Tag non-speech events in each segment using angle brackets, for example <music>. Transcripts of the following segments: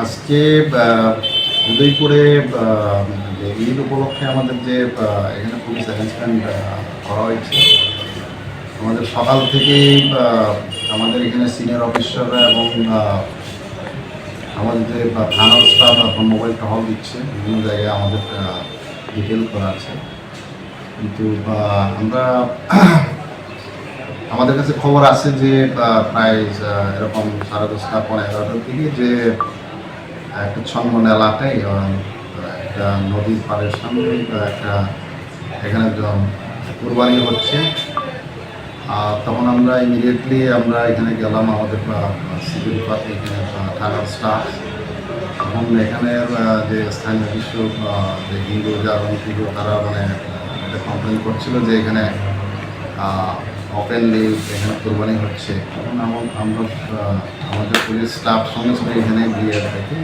আজকে উদয়পুরে ঈদ উপলক্ষে আমাদের যে এখানে পুলিশ অ্যারেঞ্জমেন্ট করা হয়েছে, আমাদের সকাল থেকেই আমাদের এখানে সিনিয়র অফিসাররা এবং আমাদের যে থানার স্টাফ এখন মোবাইল টহল দিচ্ছে, বিভিন্ন জায়গায় আমাদের ডিটেল করা আছে। কিন্তু আমরা <clears throat> আমাদের কাছে খবর আছে যে প্রায় এরকম সাড়ে দশটা পনেরো এগারোটার দিকে যে একটা ছন্মন এলাকায় একটা নদীর পাড়ের সামনে একটা এখানে কুরবানি হচ্ছে। আর তখন আমরা ইমিডিয়েটলি আমরা এখানে গেলাম আমাদের সিভিল এখানে থানার স্টাফ তখন এখানের যে স্থানীয় কিছু যে হিন্দু, যারা তারা মানে কমপ্লেন করছিল যে এখানে ওপেনলি এখানে কোরবানি হচ্ছে। তখন আমার আমাদের পুলিশ স্টাফ সঙ্গে সঙ্গে এখানে গিয়ে থাকি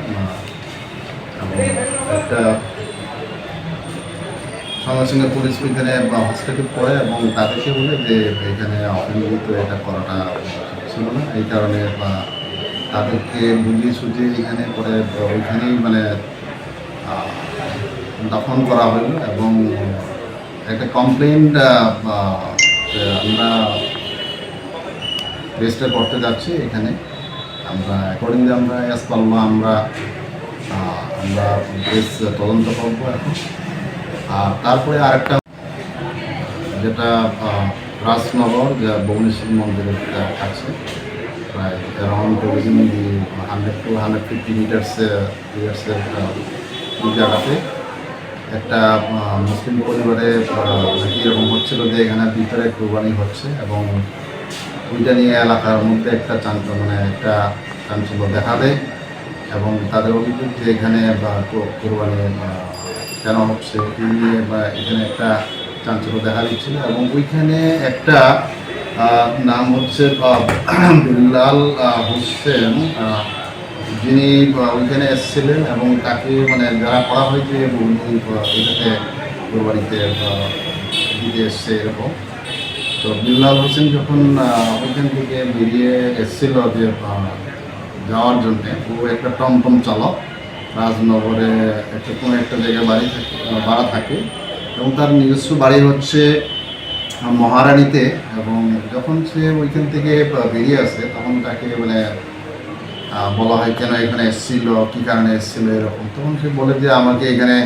একটা সঙ্গে সঙ্গে পুলিশ ওইখানে হসপিটাল করে এবং তাদেরকে বলে যে এখানে অপেনলি তো এটা করাটা ছিল না, এই কারণে বা তাদেরকে বুঝিয়ে সুঝিয়ে এখানে করে ওইখানেই মানে দাফন করা হলো এবং একটা কমপ্লেন রেজিস্টার করতে যাচ্ছি এখানে। আমরা অ্যাকর্ডিংলি আমরা অ্যাজ পারল আমরা আমরা বেশ তদন্ত করব এখন। আর তারপরে আরেকটা, যেটা রাজনগর, যা ভুবনেশ্বর মন্দিরের কাছে প্রায় around the hundred to hundred fifty meters ওই জায়গাতে। একটা মুসলিম পরিবারে এরকম হচ্ছিল যে এখানে ভিতরে কোরবানি হচ্ছে এবং ওইটা নিয়ে এলাকার মধ্যে একটা চাঞ্চ মানে একটা চাঞ্চল্য দেখা দেয় এবং তাদের অভিযোগ যে এখানে বা কোরবানি কেন হচ্ছে নিয়ে বা এখানে একটা চাঞ্চল্য দেখা দিচ্ছিল এবং ওইখানে একটা নাম হচ্ছে বিল্লাল হোসেন যিনি ওইখানে এসেছিলেন এবং তাকে মানে যারা করা হয়েছে এটাতে কোরবানিতে দিতে এসছে এরকম। তো বিল্লাল হোসেন যখন ওইখান থেকে বেরিয়ে এসেছিল যে যাওয়ার জন্য, ও একটা টমটম চালক, রাজনগরে একটা, কোনো একটা জায়গায় বাড়ি থাকে ভাড়া থাকে, এবং তার নিজস্ব বাড়ি হচ্ছে মহারানীতে, এবং যখন সে ওইখান থেকে বেরিয়ে আসে, তখন তাকে মানে বলা হয়, কেন এখানে এসেছিল? কী কারণে এসেছিল? এরকম। তখন সে বলে যে, আমাকে এখানে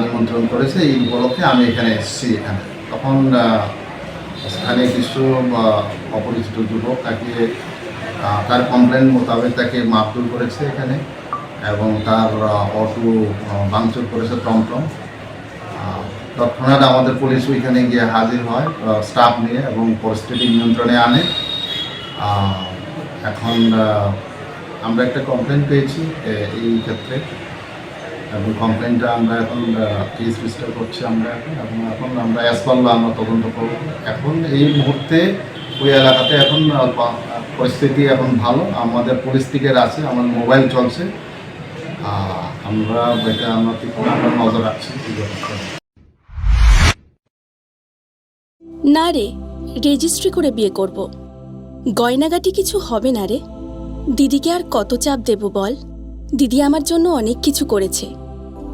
নিমন্ত্রণ করেছে, এই উপলক্ষে আমি এখানে এসেছি এখানে। তখন আহ, স্থানীয় কিছু অপরিচিত যুবক তাকে তার কমপ্লেন মোতাবেক তাকে মারধর করেছে এখানে এবং তার অটো ভাঙচুর করেছে টমটম। তৎক্ষণাৎ আমাদের পুলিশ ওইখানে গিয়ে হাজির হয় স্টাফ নিয়ে এবং পরিস্থিতি নিয়ন্ত্রণে আনে। এখন আমরা একটা কমপ্লেন পেয়েছি এই ক্ষেত্রে। এবং কমপ্লেনটা আমরা এখন কেস রেজিস্টার করছি আমরা এখন এবং এখন আমরা অ্যাজ পারল আমরা তদন্ত করব। এখন এই মুহূর্তে ওই এলাকাতে এখন পরিস্থিতি এখন ভালো। আমাদের পুলিশ দিকের আছে, আমার মোবাইল চলছে। আমরা এটা আমরা নজর রাখছি। না রে রেজিস্ট্রি করে বিয়ে করব। গয়নাগাটি কিছু হবে না রে। দিদিকে আর কত চাপ দেব বল? দিদি আমার জন্য অনেক কিছু করেছে।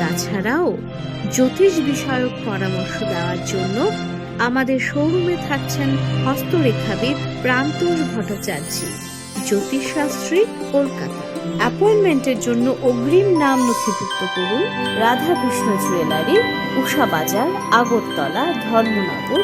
তাছাড়াও জ্যোতিষ বিষয়ক পরামর্শ দেওয়ার জন্য আমাদের শোরুমে থাকছেন হস্তরেখাবিদ প্রান্তর ভট্টাচার্য, জ্যোতিষশাস্ত্রী কলকাতা। অ্যাপয়েন্টমেন্টের জন্য অগ্রিম নাম নথিভুক্ত করুন রাধাকৃষ্ণ জুয়েলারি, উষা বাজার, আগরতলা, ধর্মনগর